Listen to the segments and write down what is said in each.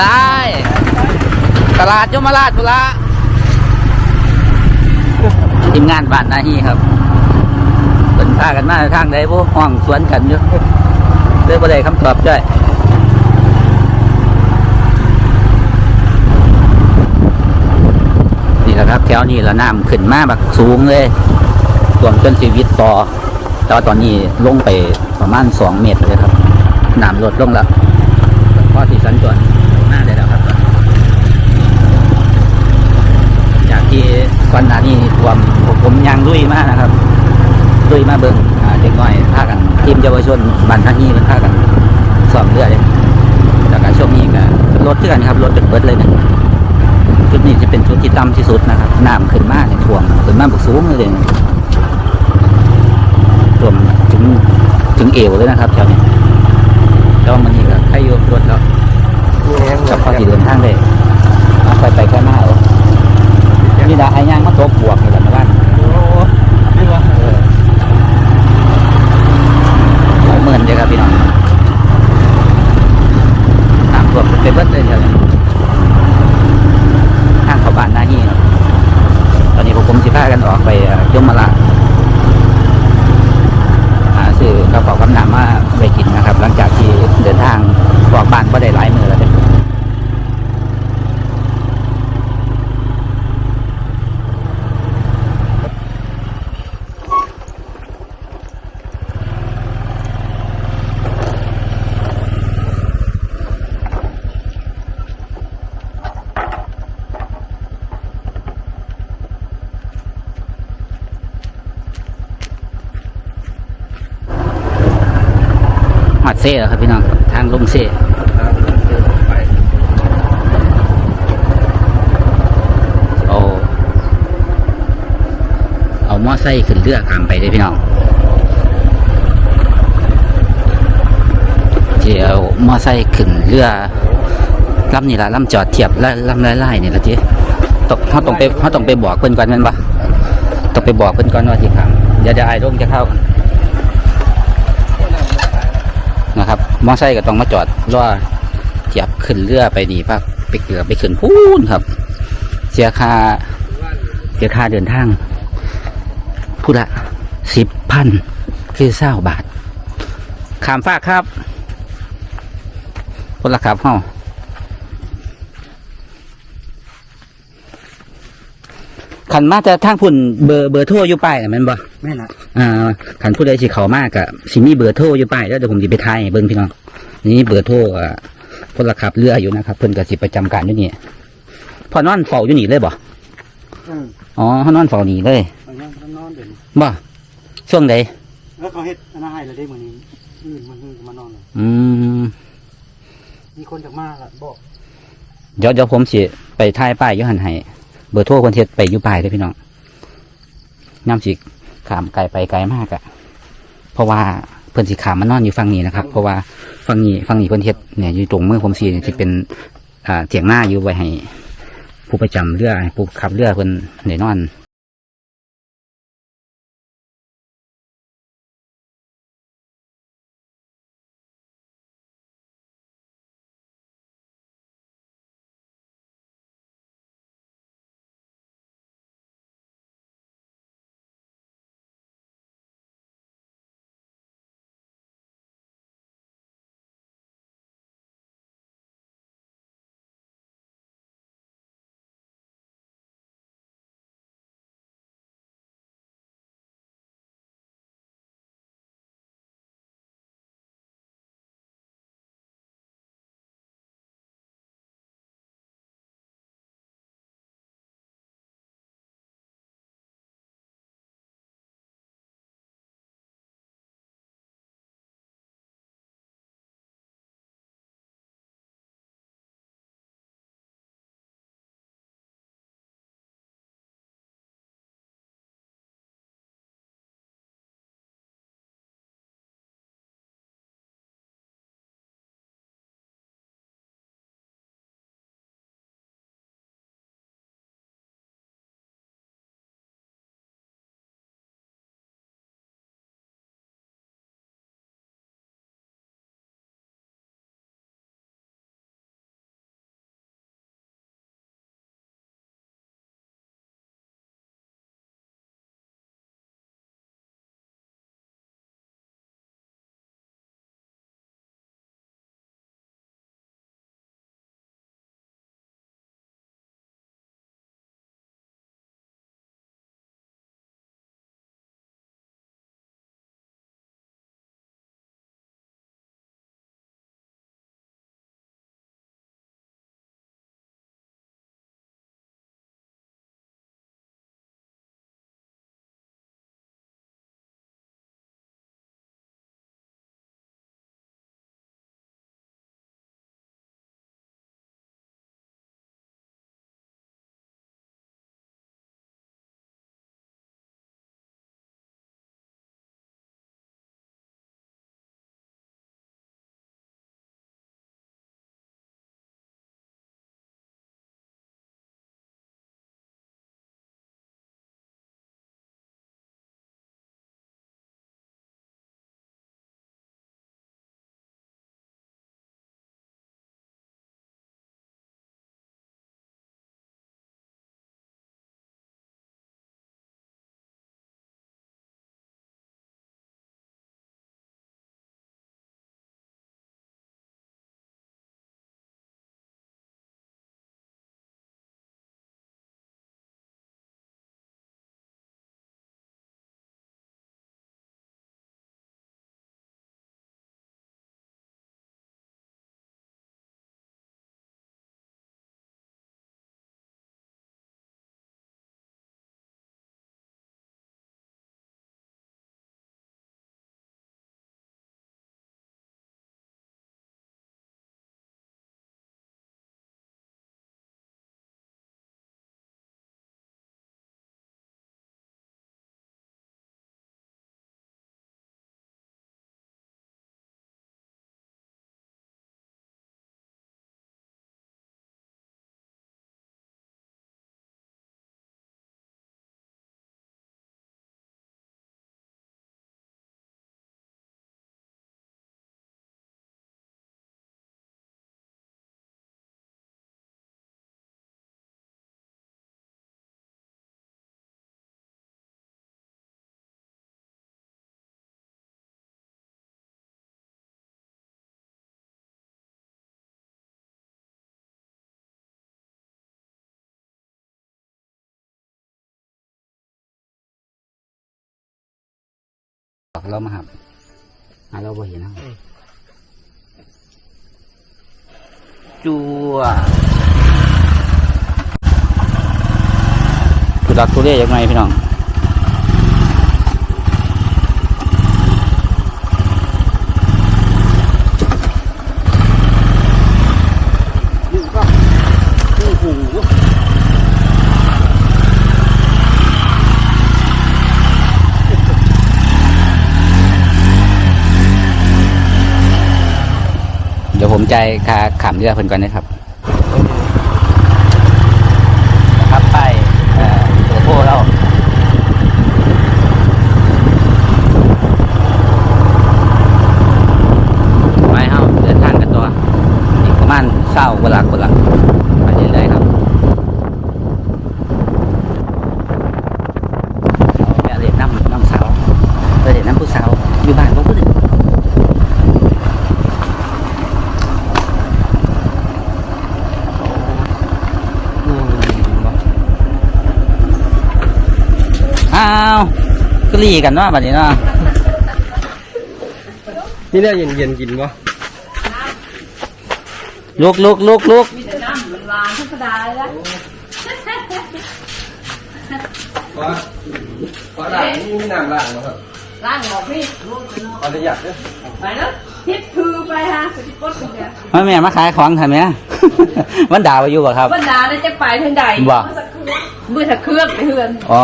ได้ตลาดยมราชพุระทีมงานบ้านนาฮีครับเป็นพากันมาทางใดพวกห้องสวนกันอยู่เรื่องประเด็คำตอบด้วยนี่แหละครับ แถวนี้ละน้ำขึ้นมาแบบสูงเลยส่วนจนชีวิตต่อแต่ว่าตอนนี้ลงไปประมาณสองเมตรเลยครับน้ำลดลงแล้วพอที่สัญจรหน้าได้แล้วครับ จากที่ ก่อนหน้านี้ความผมผมยังลุยมากนะครับลุยมาเบิ่งอ่าเด็กน้อยพากันทีมเยาวชนบันทันีเป็นพากันซ้อมเรือเลยจากการช่วงนี้ก็รถเทื่อนครับรถจนเบิดเลยนะจุดนี้จะเป็นจุดที่ต่ำที่สุดนะครับน้ำขึ้นมาเนี่ยท่วมขึ้นมาบุกสูงเลยท่วมถึงถึงเอวเลยนะครับแถวนี้แล้วมันนี่ก็ใครอยู่รถแล้วกับพอที่เดินทางได้เอาไปไปแค่หน้าเอา นี่ดาไอ้ย่างมาตกบวกนี่แหละมาบ้านเหลายหมื่นเลยครับพี่น้องน้ำท่วมเป็นเบิดเลยเดียวนี้ทางเขาบ้านหน้านี่ตอนนี้พวกผมสิพากันออกไปเอ่อยมราชหาซื้อกระเป๋ากำหนามาไปกินนะครับ หลังจากที่เดินทางออกบ้านก็ได้หลายมือแล้ว ซ่แล้วครับพี่น้องทางลงเซ่เอาเอามอไซค์ขึ้นเรือข้ามไปเลยพี่น้องที่เอามอไซค์ขึ้นเรือลำนี่ละลำจอดเทียบแล้วลำไล่ๆนี่ละจีต้องเขาต้องไปเขาต้องไปบอกเพิ่นก่อนแม่นปะต้องไปบอกเพิ่นก่อนว่าที่ข้ามเดี๋ยวเดี๋ยวไอ้ร่มจะเข้า นะครับมอไซค์ก็ต้องมาจอดรอเจียบขึ้นเรือไปนี่พักไปเกือไปขึ้นพูนครับ เสียค่าเสียค่าเดินทางพูดละสิบพันคือเศร้าบาทขามฟากครับพูดละครับเฮา ขันมาแต่ทางพุ่นเบอร์เบอร์โทรอยู่ป้ายน่ะแมันบ่แม่นละอ่าขันผู้ใดสิเขามากอะสิมีเบอร์โทรอยู่ป้ายแล้วเดี๋ยวผมจะไปทายให้เบิ้งพี่น้อง นี่เบอร์โทรอะพลขับเรืออยู่นะครับเพิ่นก็สิประจำการอยู่นี่พอนอนเฝ้าอยู่นี่เลยบ่อืมอ๋อเขานอนเฝ้านี่เลยไปยังเขานอนเด่นบ่ช่วงใดแล้วเขาเฮ็ดอันนั้นให้แล้วได้มื้อนี้อืมมันเพิ่งมานอนเลยอืม มีคนจากมาละบอกเดี๋ยวเดี๋ยวผมสิไปทายป้ายอยู่หันให้เบอร์โทรคนเฮ็ดไปอยู่ป้ายเลยพี่น้องน้ำสิขามไกลไปไกลมากอะเพราะว่าเพื่อนสิขามมานอนอยู่ฝั่งนี้นะครับ เพราะว่าฝั่งนี้ฝั่งนี้เพิ่นเฮ็ดเนี่ยอยู่ตรงเมื่อผมสีที่เป็นอ่าเถียงหน้าอยู่ไว้ให้ผู้ประจำเรือผู้ขับเรือเพิ่นได้นอน เรามาหับหาเราบ่เห็นนะจัวทุลักทุเลยังไงพี่น้อง เดี๋ยวผมใจคาขำเรือเพิ่นก่อนนะครับนะครับไปเอ่อเบอร์โทรเราไปเฮาเดินทางกันต่ออีกประมาณเศร้ากว่าหลักกว่าหลักไปเรื่อยๆครับเอาแม่เรียนน้ำน้ำสาวเรียนน้ำผู้สาวอยู่บ้านบ่พูดถึง อ้าว ก็รีกันเนาะบัดนี้เนาะนี่เนี่ยเย็นเย็นๆกินปะลุกลุกลุกลุกมีแต่น้ำมันวางธรรมดาเลยนะว่าว่าด่างนี่มีน้ำด่างมั้งครับล้างออกพี่ลูกจะนอนเอาจะหยัดด้วยไปแล้วทิศคือไปฮะสติปดกันเนี่ยมาแม่มาขายของทำไมมันด่าไปอยู่บ่ครับบรรดาเนี่ยจะไปทางใดบ่ มือถักเครื่องไปเฮือนอ๋อ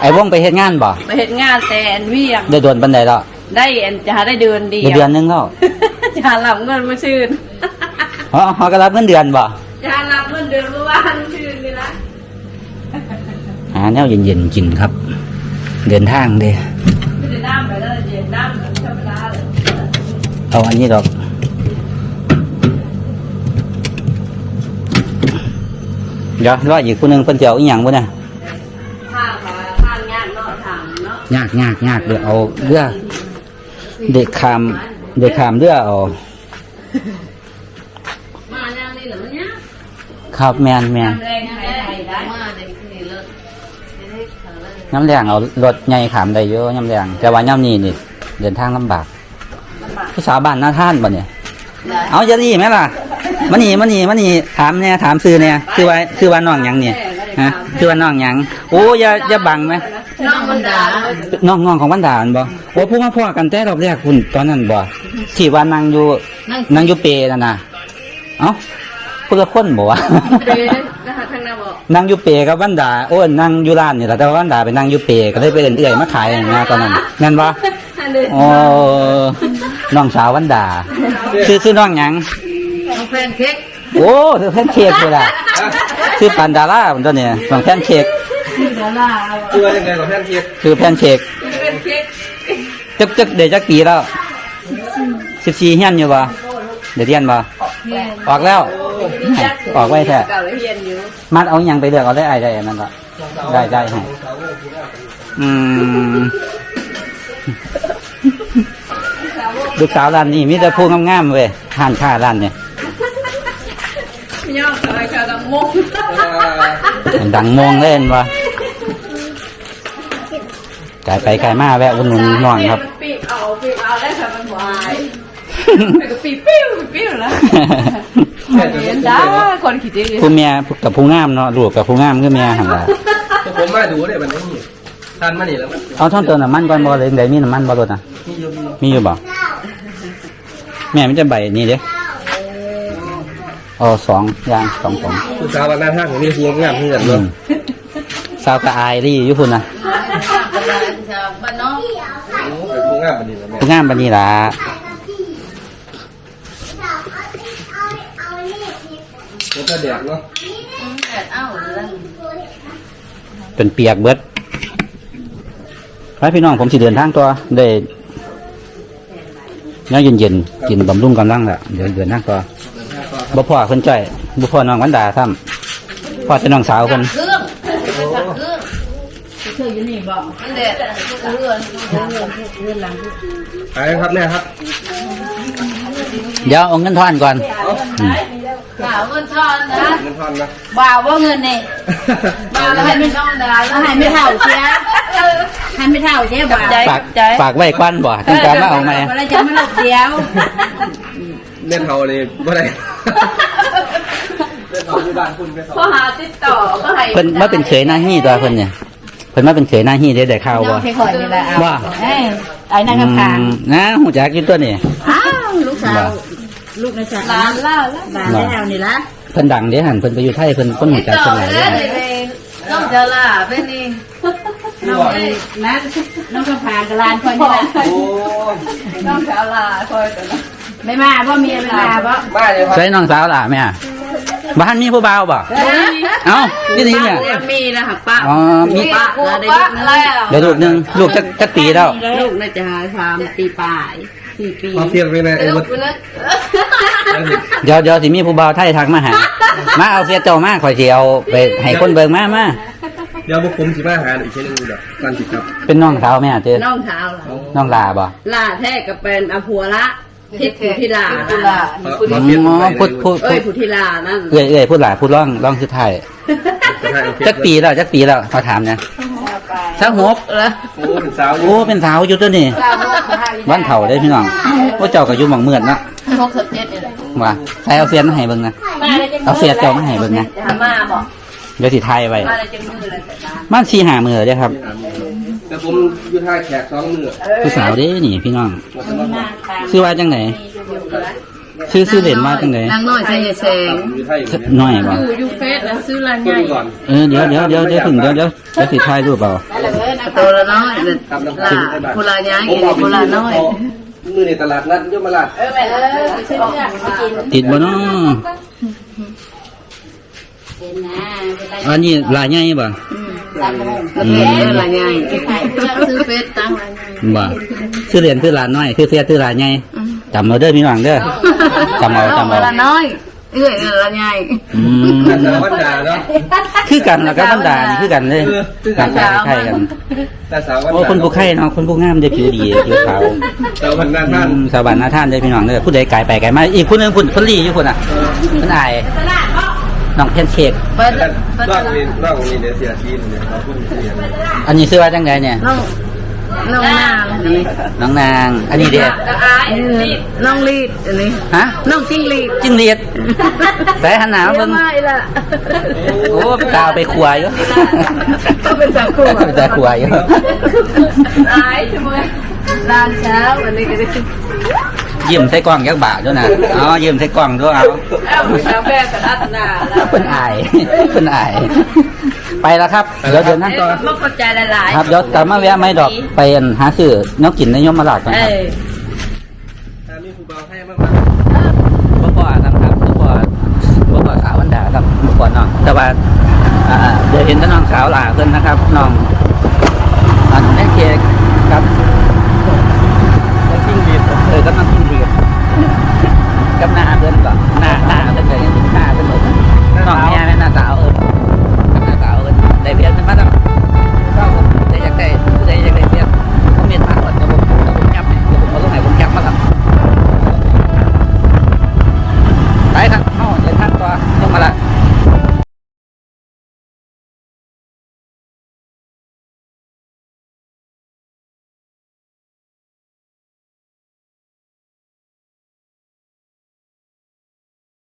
ไอ้วงไปเฮ็ดงานบ่ไปเห็นงานแต่อันเวียงได้โดนปันใดแล้วได้อันจะหาได้เดือนเดีได้ยวเดือนหนึงแล้วจะหาหลับเงินมาชื่นอ๋อเขาก็รับเงินเดือนบ่จะหาหลับเงินเดือนเมื่อวานชื่นเลยนะหาแนวเย็นๆกินครับ เดินทางเด้ไม่ได้น้ำไปแล้วเย็นน้ำธรรมดาเลยเอาอันนี้ดอก เดี๋ยวรออีกคนนึงเพิ่นสิเอาอีหยังบ่น่ะทางมาทางงานเนาะทางเนาะยากยากยากเดี๋ยวเอาเรือเด็กขามเด็กขามเรือเอามาอย่างนี้เหรอมันเนี่ยครับแมนแมนทำแรงไทยไทยได้มาในที่นี้เลยไม่ได้ทำเลยน้ำแรงเอารถใหญ่ขามได้เยอะน้ำแรงแต่ว่าย่ำนี้นี่เดินทางลำบากลำบากผู้สาวบ้านหน้าท่านบ่เนี่ยได้เอาจะดีไหมล่ะ มันนี่มันนี่มันนี่ถามเนี่ยถามซื้อเนี่ยคือว่าคือว่าน้องหยังเนี่ยฮะคือว่าน้องหยังโอ้อย่าอย่าบังไหมน้องมันด่าน้องน้องของบ้านดาอันบ่โอ้พูดมาพ่อกันแต่รอบแรกคุณตอนนั้นบ่ที่ว่านั่งอยู่นั่งอยู่เปรนั่นน่ะเอ้าเพื่อคนบ่วะเด้นะคะข้างหน้าบอกนั่งอยู่เปกับวันดาโอ้ยนั่งอยู่ร้านนี่แหละแต่ว่าวันดาไปนั่งอยู่เปก็เลยไปเดินเอื่อยมาขายนะตอนนั้นนั่นวะอันนี้โอ้น้องสาววันดาชื่อชื่อน้องหยังน้ องแฟนเค้กโอ้ชื่อแพนเค้กเลยล่ะชื่อปันดาราผมตัวเนี่ยน้องแพนเค้กชื่อดาราคือว่ายังไงกับแพนเค้กคือแพนเค้กเป็นเค้กจักจักเดี๋ยวจักปีแล้วสิบสี่เฮียนอยู่บ่เดี๋ยวเรียนบ่ออกแล้ว ออกไว้แท้เก่าเรียนอยู่มัดเอาหยังไปเลือกเอาได้ไอ้ได้อันนั่นก็ได้ได้ให้อืมลูกสาวร้านนี้มีแต่ผู้งามๆเว้ยทานข้าร้านเนี่ย ย่อซอยกระดังมงดังมองเล่นวะไกลไปไกลมาแวะอุ่นนุนน้องครับปีเอาปีเอาได้ค่ะมันวายก็ปีปิ้วปิ้วแล้วเห็นได้คนคิดดีผู้เมียกับผู้งามเนาะลูกกับผู้งามคือเมียหันละผมมาดูเนี่ยมันไม่มีทานมานี่แล้วมันเอาท่อนเติมน้ำมันก่อนบ่เลยเดี๋ยวมีน้ำมันบ่รถอะมีเยอะมีมีอยู่บ่แม่ไมันจะใบนี่เด้ เอาสองอย่างสองสองผู้สาววันหน้าท่าของนี่ฟูงามที่สุดอืเลยมสาวกระอายรี่อยู่พุ่นนะบ้านน้องโอ้เป็นฟูงามมันนี่แล้วแม่ผู้งามปานนี้ล่ะแล้วก็แดดเนาะแปดเอ้าเลยจนเปียกเบิดไปพี่น้องผมสิเดินทางตัวได้น้ำเย็นๆกินบำรุงกำลังละเดินเดินทางตัว บ่พ่อเพิ่นจ้อยบ่พ่อน้องวันดาซ้ำพ่อแต่น้องสาวเพิ่นเครื่องเครื่องเครื่ออยู่นี่บอกนั่นแหละเรือนเรือนเรือนหลังไปครับแม่ครับ เดี๋ยวเอาเงินทอนก่อนบ่าวเงินทอนนะเงินทอนนะบ่าวว่าเงินนี่บ่าวให้ไม่ทอนดาแล้วให้ไม่เท่าเสียท่านไม่เท่าใช่ป่ะใจฝากใจฝากไว้กวันบ่จังการมาเอาไหมเวลาจะไมาหลบเดียวเล่นเขาเลยบ่ได้ เล่นเขาอยู่บ้านคุณไปพอหาติดต่อก็ให้เพิ่นมาเป็นเขยหน้าฮี่ตัวเพิ่นเนี่ยเพิ่นมาเป็นเขยหน้าฮี่ได้ได้ข่าวน้บ่องที่คอยนี่แหละเอาว่า เอ้ยไอ้นั่นก็ทางอืมนะหูจักอยู่ตัวนี่อ้าวลูกสาวลูกในสาวร้านเหล้าแล้วบ้านได้เอานี่ละเพิ่นดังเด้หันเพิ่นไปอยู่ไทยเพิ่นคนหูจักต่อเพิ่นหลายเลเด้ยน้องจะล่ะเป็นนี่น้องไอ้นัดน้องก็พากระลานคอยนี่ละโอ้น้องจะล่ะคอยแต่ละ ไม่มาบ่มีเวลาบ่มาเลยครับใส่น้องสาวล่ะแม่บ้านมีผู้บ่าวบ่เอ้านี่นี่เนี่ยมีนะหักป้าอ๋อมีป้าเราได้ปะลูกอะไรอะเดี๋ยวลูกหนึงลูกจักจักปีแล้วลูกน่าจะหาสามปีปลายสี่ปีมาเฟียงไปไหนไอ้ลูวักดกูนึกเดี๋ยวเดี๋ยวสิมีผู้บ่าวไทยทักมาหามาเอาเฟียเจ้ามาข่อยสิเอาไปให้คนเบิ่งมามาเดี๋ยวพวกผมสิมาหาอีกเช่นนึงแบบกันสิครับ เป็นน้องสาวแม่เจ้น้องเท้าล่ะน้องลาบ่ล่าแท้กับเป็นอภัวละ ทิศผู้ทิลากูล่ะมาเฟียงอ๋อไปพูดพูดเอ้ยผู้ทิลานั่นเอ้ยเอ้ยพูดหลายพูดร่องร่องสุดท้ายจักปีแล้วจักปีแล้วเขาถามนะสักหกแล้วโอ้เป็นสาวอยู่โอ้เป็นสาวอยู่ตัวนี่วันเฒ่าได้พี่น้องโอ้เจ้าก็อยู่หม่องเมือดเนาะหกสิบเจ็ดนี่แหละว่าใส่เอาเฟียนมาให้เบิ่งนะเอาเฟียนเจ้ามาให้เบิ่งนะจะมาบอกเดี๋ยวสิทายไว้มาอะไรจะมืออะไรแต่ละมันสี่หามือเด้อครับ แต่ผมอยู่ท่าแขกสองมือผู้สาวเด้นี่พี่น้องมาสมัครมาชื่อว่าจังไหนชื่อชื่อเด่นว่าจังไหนนางน้อยใส่แสงอยู่ไทยอยู่เนี่ยน้อยบ่อยู่เฟสแล้วซื้อร้านเพิ่งก่อนเออเดี๋ยวเดี๋ยวเดี๋ยวเดี๋ยวถึงเดี๋ยวเดี๋ยวเดี๋ยวสิทายรูปเอาตัวละน้อยล่าผู้ลาย้ายผมกินเอาผู้ลาน้อยมือในตลาดนัดยมราชเออไปเออไปซื้อเนี่ยมากินติดบ่เนาะอันนี้ลายใหญ่บ่แล้ว เพื่อนลาย้ายซื้อเฟสตั้งร้านบ่ชื่อเรียนคือลานน้อยคือเฟียคือลานใหญ่จำเอาเด้อพี่น้องเด้อจำเอาจำเอาลาน้อยเอ้ยลาย้ายอืมแต่สาววันดาเนาะคือกันแล้วก็บรรดานี่คือกันเลยกันคล้ายๆกันแต่สาววันโอ้ดาคนผู้ไข่เนาะคนผู้งามได้ผิวดีผิวขาวสาววันหน้าท่านอืมสาวบ้านนาท่านได้พี่น้องเด้อผู้ใดไกลไปไกลมาอีกคนหนึงคนคนลีอยู่คนน่ะคนอาย น้องเพนเค้กเปิดร่างนี้ร่างนี้เนี่ยเสียชีวิตเนี่ยเขาพูดเสียอันนี้ชื่อว่าจังไดเนี่ยน้องน้องนางอันนี้น้องนาง อันนี้เด้อจะอายนี่น้องลีดอันนี้ฮะน้องจิ้งลีดจิ้งเลียดใส่หันหน้ามาเบิ่งไม่ละโอ้กาวไปครัวอยู่ก็เป็นสาวครัวเป็นตาครัวอยู่อายใช่ไหมร้านเช้าอันนี้ก็ได้ ยิ้มใส่กล้องยักบาทด้วยนะอ๋อยิ้มใส่กล้องด้วยเอาเอาผู้ชายแม่กับอัตนาแล้วเป็นอายเป็นอายไปแล้วครับเดี๋ยวเดินนั่งต่อมาเข้าใจหลายๆครับเดี๋ยวกลับมาแวะไม่ดอกไปอันหาซื้อแน้องกินในยมมาลาดกันเอครับอมีครูเบาให้มากบ่พอกันครับบ่พอบ่พอสาววันดาครับบ่พอน้องแต่ว่าอ่าเดี๋ยวเห็นแต่น้องสาวหลาเพิ่นนะครับน้องอันแม่เค้กครับแล้วจิ้งหรีดเออก็น้องจิ้งหรีดกับหน้าเพิ่นก็หน้าหน้าเพิ่นก็ยังหน้าเพิ่นก็น้องแม่แม่หน้าสาวเออกับหน้าสาวเออได้เพียนเพิ่นมาแล้วก็ได้อยากได้ผู้ใดอยากได้เพียนผมมีทางหมดกับผมกับผมยับเนี่ยเดี๋ยวผมเอาลงให้ผมยับมาครับไปครับเข้าเดินทางต่อยมมาละ